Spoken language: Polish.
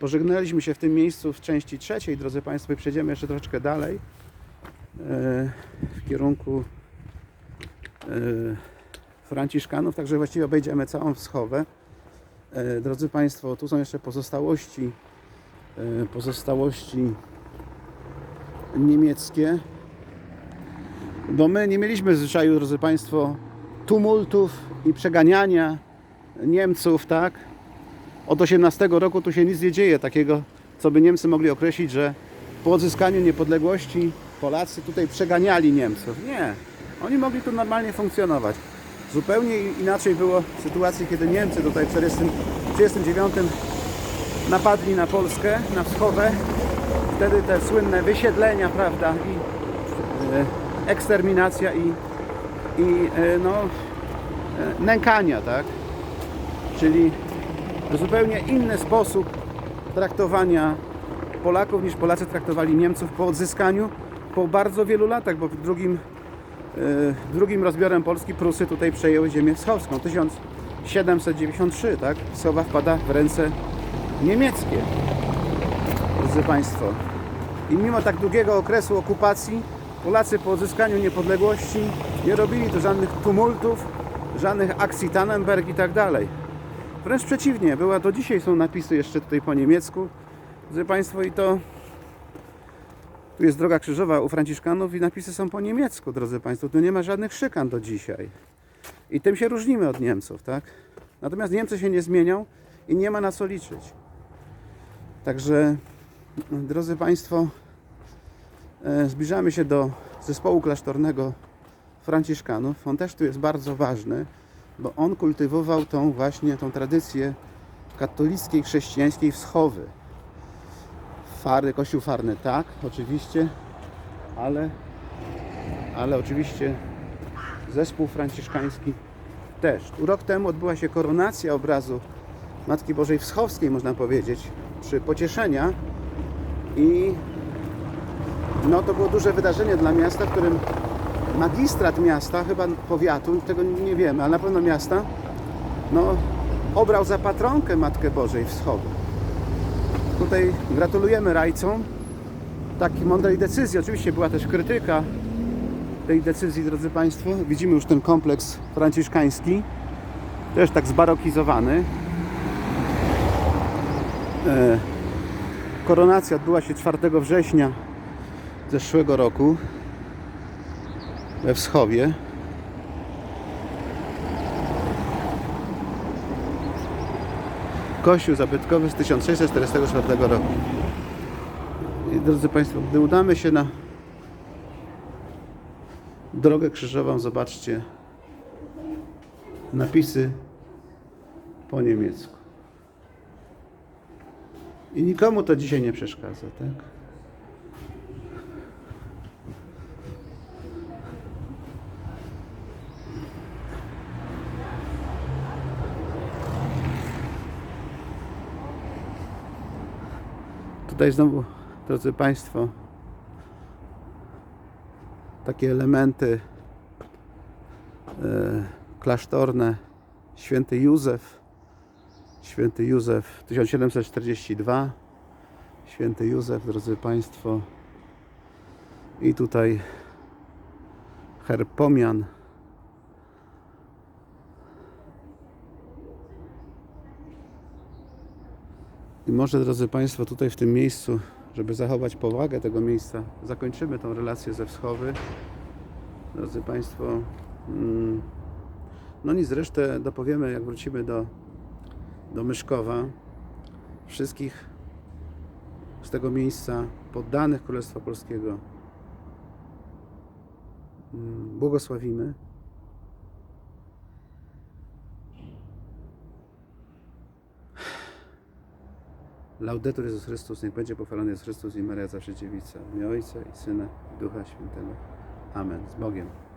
Pożegnaliśmy się w tym miejscu w części trzeciej, drodzy Państwo, i przejdziemy jeszcze troszeczkę dalej e, w kierunku e, Franciszkanów, także właściwie obejdziemy całą wschowę. E, Drodzy Państwo, tu są jeszcze pozostałości pozostałości niemieckie, bo my nie mieliśmy zwyczaju, drodzy Państwo, tumultów i przeganiania Niemców, tak? Od 18 roku tu się nic nie dzieje takiego, co by Niemcy mogli określić, że po odzyskaniu niepodległości Polacy tutaj przeganiali Niemców. Nie, oni mogli tu normalnie funkcjonować. Zupełnie inaczej było w sytuacji, kiedy Niemcy tutaj w 1939 napadli na Polskę, na wschowę. Wtedy te słynne wysiedlenia, prawda, i e, eksterminacja i, i e, no, e, nękania, tak? Czyli zupełnie inny sposób traktowania Polaków niż Polacy traktowali Niemców po odzyskaniu po bardzo wielu latach, bo drugim, e, drugim rozbiorem Polski Prusy tutaj przejęły ziemię wschowską. 1793, tak? Wschowa wpada w ręce niemieckie. Drodzy Państwo. I mimo tak długiego okresu okupacji Polacy po odzyskaniu niepodległości nie robili tu żadnych tumultów, żadnych akcji Tannenberg i tak dalej. Wręcz przeciwnie, była do dzisiaj są napisy jeszcze tutaj po niemiecku. Drodzy Państwo, i to tu jest droga krzyżowa u Franciszkanów i napisy są po niemiecku, drodzy Państwo. Tu nie ma żadnych szykan do dzisiaj. I tym się różnimy od Niemców, tak? Natomiast Niemcy się nie zmienią i nie ma na co liczyć. Także, drodzy Państwo, e, zbliżamy się do zespołu klasztornego Franciszkanów. On też tu jest bardzo ważny, bo on kultywował tą właśnie tą tradycję katolickiej, chrześcijańskiej wschowy. Fary, kościół farny, tak, oczywiście, ale, ale oczywiście zespół franciszkański też. Rok temu odbyła się koronacja obrazu Matki Bożej Wschowskiej, można powiedzieć, przy Pocieszenia i no to było duże wydarzenie dla miasta, w którym magistrat miasta, chyba powiatu, tego nie wiemy, ale na pewno miasta, no obrał za patronkę Matkę Bożej Wschowy. Tutaj gratulujemy rajcom takiej mądrej decyzji. Oczywiście była też krytyka tej decyzji, drodzy Państwo. Widzimy już ten kompleks franciszkański, też tak zbarokizowany. E, Koronacja odbyła się 4 września zeszłego roku we Wschowie. Kościół zabytkowy z 1644 roku. I drodzy Państwo, gdy udamy się na drogę krzyżową, zobaczcie napisy po niemiecku. I nikomu to dzisiaj nie przeszkadza, tak? Tutaj znowu, drodzy Państwo, takie elementy e, klasztorne. Święty Józef, Święty Józef 1742, Święty Józef, drodzy Państwo, i tutaj herb Pomian. I może, drodzy Państwo, tutaj w tym miejscu, żeby zachować powagę tego miejsca, zakończymy tą relację ze wschowy. Drodzy Państwo, mm, no nic, resztę dopowiemy, jak wrócimy do, do Myszkowa. Wszystkich z tego miejsca poddanych Królestwa Polskiego mm, błogosławimy. Laudetur Jezus Chrystus, niech będzie pochwalony jest Chrystus i Maria zawsze dziewica. W Ojca i Syna i Ducha Świętego. Amen. Z Bogiem.